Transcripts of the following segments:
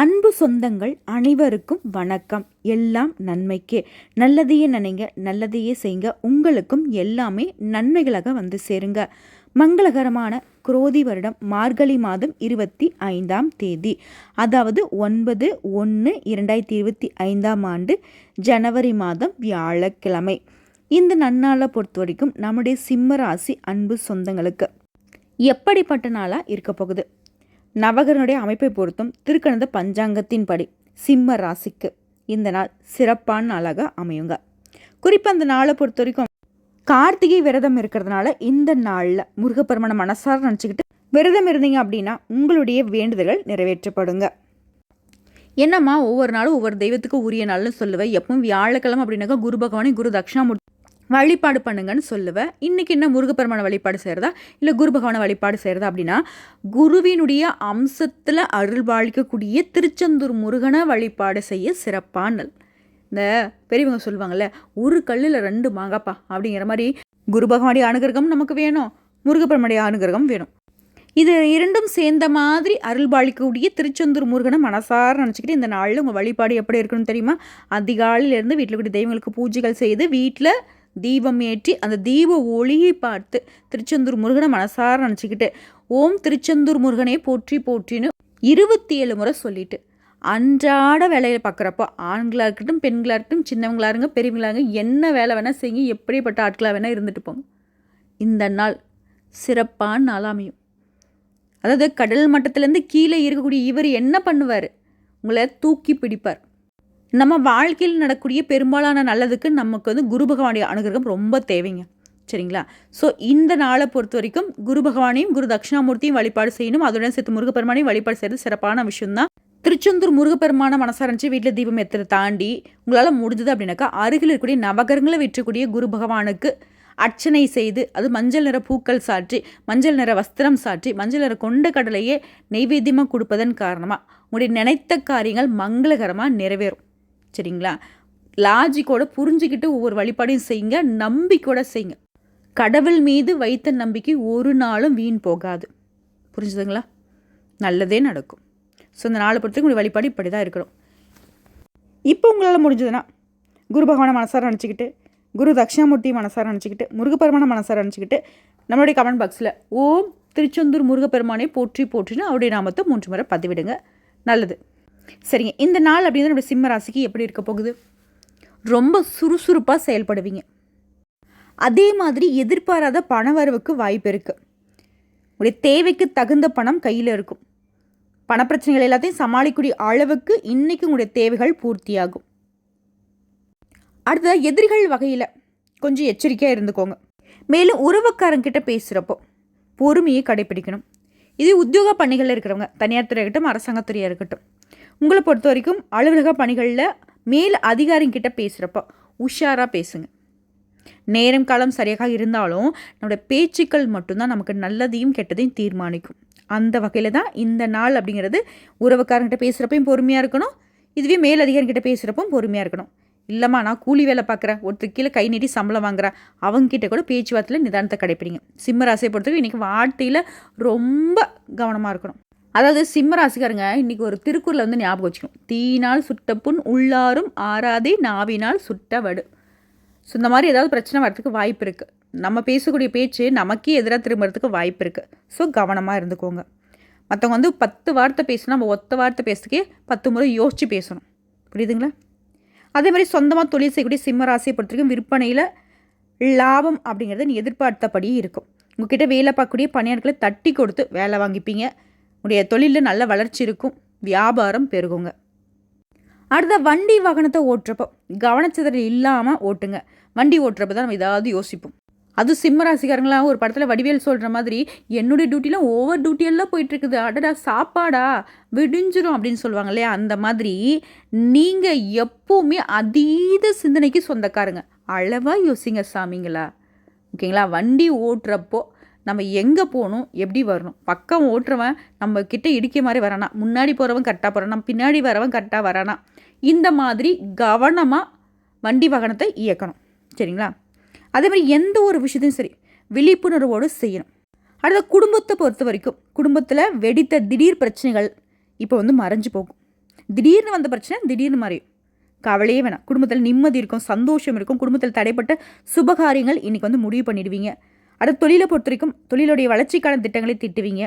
அன்பு சொந்தங்கள் அனைவருக்கும் வணக்கம். எல்லாம் நன்மைக்கே. நல்லதையே நினைங்க நல்லதையே செய்யுங்க உங்களுக்கும் எல்லாமே நன்மைகளாக வந்து சேருங்க. மங்களகரமான குரோதி வருடம் மார்கழி மாதம் இருபத்தி ஐந்தாம் தேதி. அதாவது ஒன்பது ஒன்று இரண்டாயிரத்தி இருபத்தி ஐந்தாம் ஆண்டு ஜனவரி மாதம் வியாழக்கிழமை. இந்த நன்னாளை பொறுத்த வரைக்கும் நம்முடைய சிம்ம ராசி அன்பு சொந்தங்களுக்கு எப்படிப்பட்ட நாளாக இருக்க போகுது? நவகரனுடைய அமைப்பை பொறுத்தும் திருக்கணந்த பஞ்சாங்கத்தின்படி சிம்ம ராசிக்கு இந்த நாள் சிறப்பான நாளாக அமையுங்க. குறிப்பாக அந்த நாளை பொறுத்த வரைக்கும் கார்த்திகை விரதம் இருக்கிறதுனால இந்த நாளில் முருகப்பெருமனை மனசார நினச்சிக்கிட்டு விரதம் இருந்தீங்க அப்படின்னா உங்களுடைய வேண்டுதல்கள் நிறைவேற்றப்படுங்க. என்னம்மா ஒவ்வொரு நாளும் ஒவ்வொரு தெய்வத்துக்கு உரிய நாள்னு சொல்லுவேன் எப்பவும் வியாழக்கிழமை அப்படின்னாக்கா குரு பகவானே குரு தட்சிணாமூர்த்தி வழிபாடு பண்ணுங்கன்னு சொல்லுவேன் இன்றைக்கி என்ன முருகப்பெருமான வழிபாடு செய்கிறதா இல்லை குரு பகவான வழிபாடு செய்கிறதா அப்படின்னா குருவினுடைய அம்சத்தில் அருள்பாலிக்கக்கூடிய திருச்செந்தூர் முருகனை வழிபாடு செய்ய சிறப்பானல். இந்த பெரியவங்க சொல்லுவாங்கள்ல ஒரு கல்லில் ரெண்டு மாங்காப்பா அப்படிங்கிற மாதிரி குரு பகவானுடைய அனுகிரகம் நமக்கு வேணும். முருகப்பெருமனுடைய அனுகிரகம் வேணும். இது இரண்டும் சேர்ந்த மாதிரி அருள்பாளிக்கக்கூடிய திருச்செந்தூர் முருகனை மனசார நினச்சிக்கிட்டு இந்த நாளில் உங்கள் வழிபாடு எப்படி இருக்குன்னு தெரியுமா? அதிகாலையிலேருந்து வீட்டில் கூடிய தெய்வங்களுக்கு பூஜைகள் செய்து வீட்டில் தீபம் ஏற்றி அந்த தீப ஒளியை பார்த்து திருச்செந்தூர் முருகனை மனசார நினச்சிக்கிட்டு ஓம் திருச்செந்தூர் முருகனே போற்றி போற்றின்னு இருபத்தி ஏழு முறை சொல்லிட்டு அன்றாட வேலையை பார்க்குறப்போ ஆண்களாக இருக்கட்டும் பெண்களாக இருக்கட்டும் சின்னவங்களாக இருங்க பெரியவங்களாக இருங்க என்ன வேலை வேணால் செய்யுங்க எப்படிப்பட்ட ஆட்களாக வேணால் இருந்துட்டு போங்க. இந்த நாள் சிறப்பான நாளாமையும் அதாவது கடல் மட்டத்துலேருந்து கீழே இருக்கக்கூடிய இவர் என்ன பண்ணுவார்? உங்களை தூக்கி பிடிப்பார். நம்ம வாழ்க்கையில் நடக்கூடிய பெரும்பாலான நல்லதுக்கு நமக்கு வந்து குரு பகவானுடைய அனுகிரகம் ரொம்ப தேவைங்க. சரிங்களா? ஸோ இந்த நாளை பொறுத்த வரைக்கும் குரு பகவானையும் குரு தட்சிணாமூர்த்தியும் வழிபாடு செய்யணும். அதுடன் சேர்த்து முருகப்பெருமானையும் வழிபாடு செய்கிறது சிறப்பான விஷயம்தான். திருச்செந்தூர் முருகப்பெருமான மனசாரணிச்சு வீட்டில் தீபம் எத்தனை தாண்டி உங்களால் முடிஞ்சது அப்படின்னாக்கா அருகில் இருக்கக்கூடிய நவகரங்களை விற்றக்கூடிய குரு பகவானுக்கு அர்ச்சனை செய்து அது மஞ்சள் நிற பூக்கள் சாற்றி மஞ்சள் நிற வஸ்திரம் சாற்றி மஞ்சள் நிற கொண்ட கடலையே நெய்வேத்தியமாக கொடுப்பதன் காரணமாக உங்களுடைய நினைத்த காரியங்கள் மங்களகரமாக நிறைவேறும். சரிங்களா? லாஜிக்கோட புரிஞ்சுக்கிட்டு ஒவ்வொரு வழிபாடையும் செய்யுங்க நம்பிக்கையோட செய்யுங்க. கடவுள் மீது வைத்த நம்பிக்கை ஒரு நாளும் வீண் போகாது. புரிஞ்சுதுங்களா? நல்லதே நடக்கும். ஸோ இந்த நாலு பொறுத்தவரைக்கும் உங்களுடைய வழிபாடு இப்படி தான் இருக்கணும். இப்போ உங்களால் முடிஞ்சதுன்னா குரு பகவானை மனசார நினச்சிக்கிட்டு குரு தட்சிணாமூர்த்தி மனசார நினச்சிக்கிட்டு முருகப்பெருமான மனசார நினச்சிக்கிட்டு நம்மளுடைய கமெண்ட் பாக்ஸில் ஓம் திருச்செந்தூர் முருகப்பெருமானை போற்றி போற்றின்னு அவருடைய நாமத்தை மூன்று முறை பதிவிடுங்க. நல்லது. சரிங்க. இந்த நாள் அப்படிங்கிறது நம்ம சிம்ம ராசிக்கு எப்படி இருக்க போகுது? ரொம்ப சுறுசுறுப்பாக செயல்படுவீங்க. அதே மாதிரி எதிர்பாராத பண வரவுக்கு வாய்ப்பு இருக்குது உடைய தேவைக்கு தகுந்த பணம் கையில் இருக்கும். பணப்பிரச்சனைகள் எல்லாத்தையும் சமாளிக்கக்கூடிய அளவுக்கு இன்றைக்கி உங்களுடைய தேவைகள் பூர்த்தியாகும். அடுத்ததாக எதிரிகள் வகையில் கொஞ்சம் எச்சரிக்கையாக இருந்துக்கோங்க. மேலும் உறவுக்காரங்கிட்ட பேசுகிறப்போ பொறுமையை கடைபிடிக்கணும். இது உத்தியோக பணிகளில் இருக்கிறவங்க தனியார் துறையாக இருக்கட்டும் அரசாங்கத்துறையாக இருக்கட்டும். உங்களை பொறுத்த வரைக்கும் அலுவலக பணிகளில் மேல் அதிகாரிங்கிட்ட பேசுகிறப்போ உஷாராக பேசுங்க. நேரம் காலம் சரியாக இருந்தாலும் நம்மளோட பேச்சுக்கள் மட்டும்தான் நமக்கு நல்லதையும் கெட்டதையும் தீர்மானிக்கும். அந்த வகையில் தான் இந்த நாள் அப்படிங்கிறது உறவுக்காரங்கிட்ட பேசுகிறப்பையும் பொறுமையாக இருக்கணும் இதுவே மேல் அதிகாரிகிட்ட பேசுகிறப்பவும் பொறுமையாக இருக்கணும். இல்லைம்மா நான் கூலி வேலை பார்க்குறேன். ஒருத்தர் கீழே கை நீட்டி சம்பளம் வாங்குறேன் அவங்கக்கிட்ட கூட பேச்சுவார்த்தையில் நிதானத்தை கடைப்பிடிங்க. சிம்ம ராசியை பொறுத்தவரைக்கும் இன்றைக்கி வாழ்க்கையில் ரொம்ப கவனமாக இருக்கணும். அதாவது சிம்ம ராசிக்காரங்க இன்றைக்கி ஒரு திருக்குறளை வந்து ஞாபகம் வச்சுக்கணும். தீனால் சுட்ட புண் உள்ளாரும் ஆறாதே நாவினால் சுட்ட வடு. ஸோ இந்த மாதிரி ஏதாவது பிரச்சனை வரதுக்கு வாய்ப்பு இருக்குது நம்ம பேசக்கூடிய பேச்சு நமக்கே எதிராக திரும்புறதுக்கு வாய்ப்பு இருக்குது ஸோ கவனமாக இருந்துக்கோங்க. மற்றவங்க வந்து பத்து வார்த்தை பேசினா நம்ம ஒத்த வார்த்தை பேசுறதுக்கே பத்து முறை யோசித்து பேசணும். புரியுதுங்களா? அதே மாதிரி சொந்தமாக தொழில் செய்யக்கூடிய சிம்ம ராசியை பொறுத்த வரைக்கும் விற்பனையில் லாபம் அப்படிங்கிறது நீ எதிர்பார்த்தபடி இருக்கும். உங்ககிட்ட வேலை பார்க்கக்கூடிய பணியாட்களை தட்டி கொடுத்து வேலை வாங்கிப்பீங்க. உடைய தொழிலில் நல்ல வளர்ச்சி இருக்கும். வியாபாரம் பெருகுங்க. அடுத்த வண்டி வாகனத்தை ஓட்டுறப்போ கவனச்சிதறல் இல்லாமல் ஓட்டுங்க. வண்டி ஓட்டுறப்ப தான் நம்ம ஏதாவது யோசிப்போம். அது சிம்ம ராசிக்காரங்களா ஒரு படத்தில் வடிவேல் சொல்கிற மாதிரி என்னுடைய டியூட்டிலாம் ஓவர் டியூட்டியெல்லாம் போயிட்டுருக்குது. அடடா சாப்பாடா? விடிஞ்சிரும் அப்படின்னு சொல்லுவாங்க இல்லையா? அந்த மாதிரி நீங்கள் எப்போவுமே அதீத சிந்தனைக்கு சொந்தக்காரங்க. அளவாக யோசிங்க சாமிங்களா. ஓகேங்களா? வண்டி ஓட்டுறப்போ நம்ம எங்கே போகணும் எப்படி வரணும்? பக்கம் ஓட்டுறவன் நம்ம கிட்ட இடிக்க மாதிரி வரானா? முன்னாடி போகிறவன் கரெக்டாக போகிறானா பின்னாடி வரவன் கரெக்டாக வரானா? இந்த மாதிரி கவனமாக வண்டி வாகனத்தை இயக்கணும். சரிங்களா? அதே மாதிரி எந்த ஒரு விஷயத்தையும் சரி விழிப்புணர்வோடு செய்யணும். அடுத்த குடும்பத்தை பொறுத்த வரைக்கும் குடும்பத்தில் வெடித்த திடீர் பிரச்சனைகள் இப்போ வந்து மறைஞ்சு போகும். திடீர்னு வந்த பிரச்சனை திடீர்னு மறையும் கவலையே வேணாம். குடும்பத்தில் நிம்மதி இருக்கும் சந்தோஷம் இருக்கும். குடும்பத்தில் தடைப்பட்ட சுபகாரியங்கள் இன்றைக்கி வந்து முடிவு பண்ணிடுவீங்க. அடுத்து தொழிலை பொறுத்த வரைக்கும் தொழிலுடைய வளர்ச்சிக்கான திட்டங்களை திட்டுவீங்க.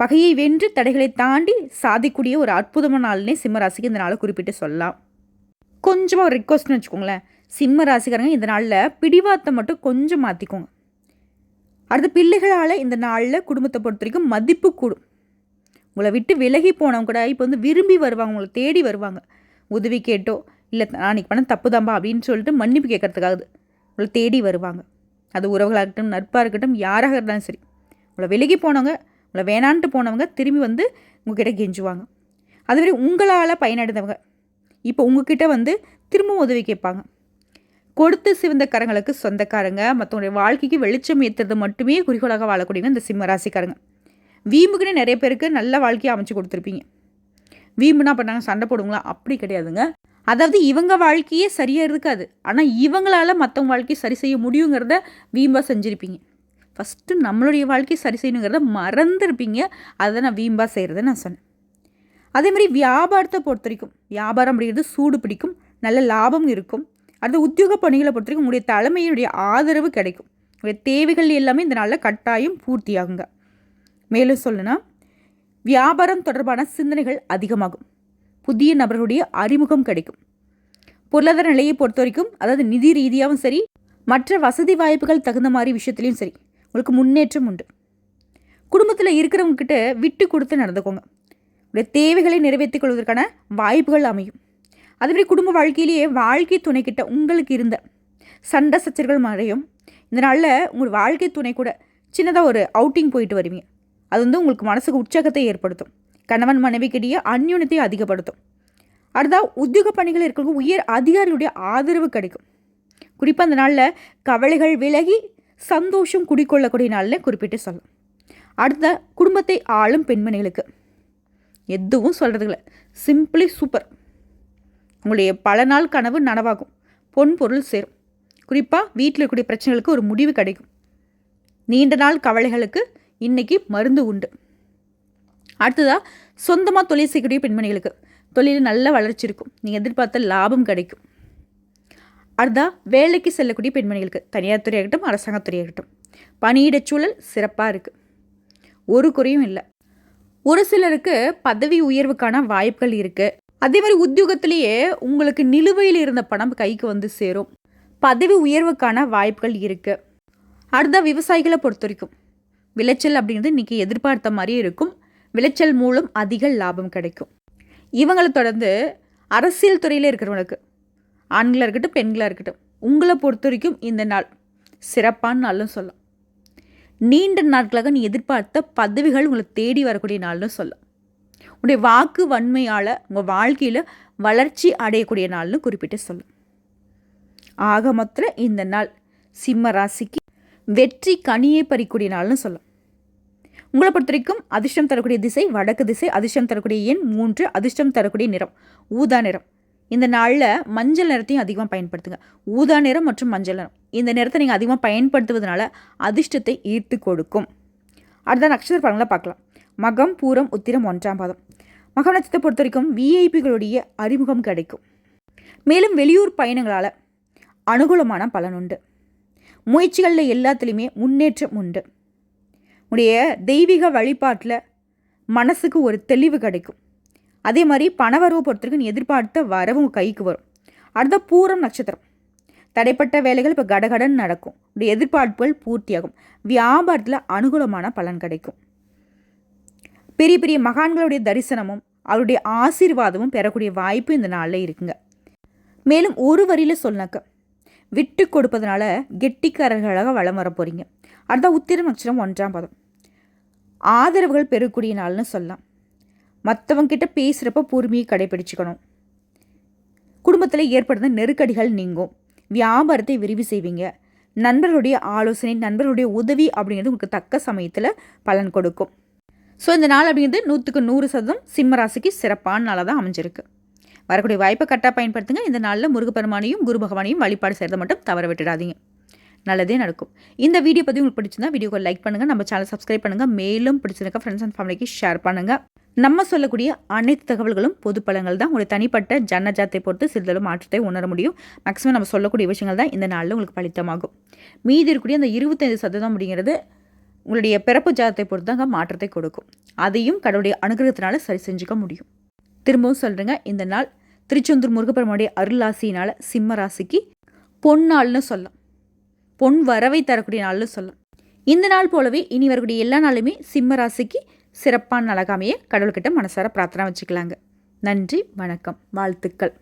பகையை வென்று தடைகளை தாண்டி சாதிக்கூடிய ஒரு அற்புதமான நாள்னே சிம்ம ராசிக்கு இந்த நாளை குறிப்பிட்டு சொல்லலாம். கொஞ்சமாக ஒரு ரிக்வஸ்ட்னு வச்சுக்கோங்களேன். சிம்ம ராசிக்காரங்க இந்த நாளில் பிடிவாத்தை மட்டும் கொஞ்சம் மாற்றிக்கோங்க அடுத்த பிள்ளைகளால் இந்த நாளில் குடும்பத்தை பொறுத்த வரைக்கும் மதிப்பு கூடும். உங்களை விட்டு விலகி போனவங்க கூட இப்போ வந்து விரும்பி வருவாங்க உங்களை தேடி வருவாங்க. உதவி கேட்டோ இல்லை நான் இன்னைக்கு பண்ண தப்பு தாம்பா அப்படின்னு சொல்லிட்டு மன்னிப்பு கேட்கறதுக்காக உங்களை தேடி வருவாங்க. அது உறவுகளாக இருக்கட்டும் நட்பாக இருக்கட்டும் யாராக இருந்தாலும் சரி. உங்களை விலகி போனவங்க உங்களை வேணான்ட்டு போனவங்க திரும்பி வந்து உங்ககிட்ட கெஞ்சுவாங்க. அதுமாரி உங்களால் பயனடைந்தவங்க இப்போ உங்ககிட்ட வந்து திரும்ப உதவி கேட்பாங்க. கொடுத்து சிவந்த கரங்களுக்கு சொந்தக்காரங்க மற்றவங்களுடைய வாழ்க்கைக்கு வெளிச்சம் ஏற்றுறது மட்டுமே குறிக்கோளாக வாழக்கூடியவங்க இந்த சிம்ம ராசிக்காரங்க. வீம்புக்குன்னு நிறைய பேருக்கு நல்ல வாழ்க்கையை அமைச்சு கொடுத்துருப்பீங்க. வீம்புனா பண்ணாங்க சண்டை போடுங்களா அப்படி கிடையாதுங்க. அதாவது இவங்க வாழ்க்கையே சரியாக இருக்காது. ஆனால் இவங்களால் மற்றவங்க வாழ்க்கையை சரி செய்ய முடியுங்கிறத வீம்பாக செஞ்சுருப்பீங்க. ஃபஸ்ட்டு நம்மளுடைய வாழ்க்கையை சரி செய்யணுங்கிறத மறந்துருப்பீங்க. அதை நான் வீம்பாக செய்கிறத நான் சொன்னேன். அதே மாதிரி வியாபாரத்தை பொறுத்த வரைக்கும் வியாபாரம் அப்படிங்கிறது சூடு பிடிக்கும் நல்ல லாபம் இருக்கும். அடுத்த உத்தியோக பணிகளை பொறுத்த வரைக்கும் உங்களுடைய தலைமையினுடைய ஆதரவு கிடைக்கும். உங்களுடைய தேவைகள் எல்லாமே இந்த நாளில் கட்டாயம் பூர்த்தியாகுங்க. மேலும் சொல்லுன்னா வியாபாரம் தொடர்பான சிந்தனைகள் அதிகமாகும். புதிய நபர்களுடைய அறிமுகம் கிடைக்கும். பொருளாதார நிலையை பொறுத்த வரைக்கும் அதாவது நிதி ரீதியாகவும் சரி மற்ற வசதி வாய்ப்புகள் தகுந்த மாதிரி விஷயத்துலையும் சரி உங்களுக்கு முன்னேற்றம் உண்டு. குடும்பத்தில் இருக்கிறவங்கக்கிட்ட விட்டு கொடுத்து நடந்துக்கோங்க. உங்களுடைய தேவைகளை நிறைவேற்றிக் கொள்வதற்கான வாய்ப்புகள் அமையும். அதுமாதிரி குடும்ப வாழ்க்கையிலேயே வாழ்க்கை துணை கிட்ட உங்களுக்கு இருந்த சண்டை சச்சர்கள் மறையும். இந்த நாளில் உங்கள் வாழ்க்கை துணை கூட சின்னதாக ஒரு அவுட்டிங் போயிட்டு வருவீங்க. அது வந்து உங்களுக்கு மனசுக்கு உற்சாகத்தை ஏற்படுத்தும். கணவன் மனைவிக்கிடையே அந்யுனத்தை அதிகப்படுத்தும். அடுத்தால் உத்தியோக பணிகள் இருக்கிறவங்க உயர் அதிகாரிகளுடைய ஆதரவு கிடைக்கும். குறிப்பாக அந்த நாளில் கவலைகள் விலகி சந்தோஷம் குடிக்கொள்ளக்கூடிய நாளில் குறிப்பிட்டு சொல்லலாம். அடுத்த குடும்பத்தை ஆளும் பெண்மணிகளுக்கு. எதுவும் சொல்கிறதில்ல சிம்பிளி சூப்பர் உங்களுடைய பல நாள் கனவு நனவாகும். பொன் பொருள் சேரும். குறிப்பாக வீட்டில் இருக்கக்கூடிய பிரச்சனைகளுக்கு ஒரு முடிவு கிடைக்கும். நீண்ட நாள் கவலைகளுக்கு இன்றைக்கி மருந்து உண்டு. அடுத்ததாக சொந்தமாக தொழில் செய்யக்கூடிய பெண்மணிகளுக்கு. தொழில் நல்ல வளர்ச்சி இருக்கும். நீங்கள் எதிர்பார்த்த லாபம் கிடைக்கும். அடுத்தா வேலைக்கு செல்லக்கூடிய பெண்மணிகளுக்கு. தனியார் துறையாகட்டும் அரசாங்கத்துறையாகட்டும் பணியிட சூழல் சிறப்பாக இருக்குது ஒரு குறையும் இல்லை. ஒரு சிலருக்கு பதவி உயர்வுக்கான வாய்ப்புகள் இருக்குது அதே மாதிரி உத்தியோகத்திலேயே உங்களுக்கு நிலுவையில் இருந்த பணம் கைக்கு வந்து சேரும். பதவி உயர்வுக்கான வாய்ப்புகள் இருக்குது அடுத்த விவசாயிகளை பொறுத்த வரைக்கும். விளைச்சல் அப்படிங்கிறது இன்றைக்கி எதிர்பார்த்த மாதிரியே இருக்கும். விளைச்சல் மூலம் அதிக லாபம் கிடைக்கும். இவங்களை தொடர்ந்து அரசியல் துறையில் இருக்கிறவங்களுக்கு ஆண்களாக இருக்கட்டும் பெண்களாக இருக்கட்டும் உங்களை பொறுத்த வரைக்கும் இந்த நாள் சிறப்பான நாள்னு சொல்லலாம். நீண்ட நாட்களாக நீ எதிர்பார்த்த பதவிகள் உங்களை தேடி வரக்கூடிய நாள்னு சொல்லலாம். உடைய வாக்கு வன்மையால் உங்கள் வாழ்க்கையில் வளர்ச்சி அடையக்கூடிய நாள்னு குறிப்பிட்டு சொல்லும் ஆக மொத்தம் இந்த நாள் சிம்ம ராசிக்கு வெற்றி கனியை பறிக்கூடிய நாள்னு சொல்லும் உங்களை பொறுத்த வரைக்கும் அதிர்ஷ்டம் தரக்கூடிய திசை வடக்கு திசை அதிர்ஷ்டம் தரக்கூடிய எண் மூன்று அதிர்ஷ்டம் தரக்கூடிய நிறம் ஊதா நிறம். இந்த நாளில் மஞ்சள் நிறத்தையும் அதிகமாக பயன்படுத்துங்க. ஊதா நிறம் மற்றும் மஞ்சள் நிறம். இந்த நிறத்தை நீங்கள் அதிகமாக பயன்படுத்துவதனால அதிர்ஷ்டத்தை ஈர்த்து கொடுக்கும். அடுத்த நட்சத்திர படங்களை பார்க்கலாம். மகம் பூரம் உத்திரம் ஒன்றாம் பாதம். மகம் நட்சத்திரத்தை பொறுத்த வரைக்கும் விஐபிகளுடைய அறிமுகம் கிடைக்கும். மேலும் வெளியூர் பயணங்களால் அனுகூலமான பலன் உண்டு. முயற்சிகளில் எல்லாத்துலேயுமே முன்னேற்றம் உண்டு. உடைய தெய்வீக வழிபாட்டில் மனசுக்கு ஒரு தெளிவு கிடைக்கும். அதே மாதிரி பணவரவு பொறுத்தவரைக்கும் நீ எதிர்பார்த்த வரவும் கைக்கு வரும். அடுத்த பூரம் நட்சத்திரம். தடைப்பட்ட வேலைகள் இப்போ கடகடன் நடக்கும். உடைய எதிர்பார்ப்புகள் பூர்த்தியாகும். வியாபாரத்தில் அனுகூலமான பலன் கிடைக்கும். பெரிய பெரிய மகான்களுடைய தரிசனமும் அவருடைய ஆசீர்வாதமும் பெறக்கூடிய வாய்ப்பு இந்த நாளில் இருக்குங்க. மேலும் ஒரு வரியில் சொன்னாக்க விட்டு கொடுப்பதனால கெட்டிக்காரர்களாக வளம் வர போகிறீங்க அடுத்த உத்திரம் நட்சத்திரம் ஒன்றாம் பதம். ஆதரவுகள் பெறக்கூடிய நாள்னு சொல்லலாம். மற்றவங்கிட்ட பேசுகிறப்ப பொறுமையை கடைபிடிச்சுக்கணும். குடும்பத்தில் ஏற்படுத்த நெருக்கடிகள் நீங்கும். வியாபாரத்தை விரிவு செய்வீங்க. நண்பர்களுடைய ஆலோசனை நண்பர்களுடைய உதவி அப்படிங்கிறது உங்களுக்கு தக்க சமயத்தில் பலன் கொடுக்கும். ஸோ இந்த நாள் அப்படிங்கிறது நூற்றுக்கு நூறு சதம் சிம்மராசிக்கு சிறப்பான நாளாக தான் அமைஞ்சிருக்கு. வரக்கூடிய வாய்ப்பை கரெக்டாக பயன்படுத்துங்க. இந்த நாளில் முருகப்பெருமானையும் குரு பகவானையும் வழிபாடு செய்கிறத மட்டும் தவற விட்டுடாதீங்க. நல்லதே நடக்கும். இந்த வீடியோ பற்றி உங்களுக்கு பிடிச்சிருந்தா வீடியோக்கு லைக் பண்ணுங்கள் நம்ம சேனல் சப்ஸ்கிரைப் பண்ணுங்கள் மேலும் பிடிச்சிருக்க ஃப்ரெண்ட்ஸ் அண்ட் ஃபேமிலிக்கு ஷேர் பண்ணுங்கள் நம்ம சொல்லக்கூடிய அனைத்து தகவல்களும் பொது பழங்கள் தான். உங்களுடைய தனிப்பட்ட ஜன்னஜாத்தை பொறுத்து சிறிதளவு மாற்றத்தை உணர முடியும். மேக்ஸிமம் நம்ம சொல்லக்கூடிய விஷயங்கள் தான் இந்த நாளில் உங்களுக்கு பலித்தமாகும். மீதி இருக்கக்கூடிய அந்த இருபத்தைந்து சதவீதம் அப்படிங்கிறது உங்களுடைய பிறப்பு ஜாதத்தை பொறுத்து தாங்க மாற்றத்தை கொடுக்கும். அதையும் கடவுளுடைய அனுகிரகத்தினால சரி செஞ்சுக்க முடியும். திரும்பவும் சொல்கிறேங்க இந்த நாள் திருச்செந்தூர் முருகப்பெருமானுடைய அருளாசினால் சிம்ம ராசிக்கு பொன்னாள்னு சொல்லலாம். பொன் வரவை தரக்கூடிய நாள்னு சொல்லலாம். இந்த நாள் போலவே இனி வரக்கூடிய எல்லா நாளுமே சிம்ம ராசிக்கு சிறப்பான அழகாமையை கடவுள்கிட்ட மனசார பிரார்த்தனை வச்சுக்கலாங்க. நன்றி வணக்கம் வாழ்த்துக்கள்.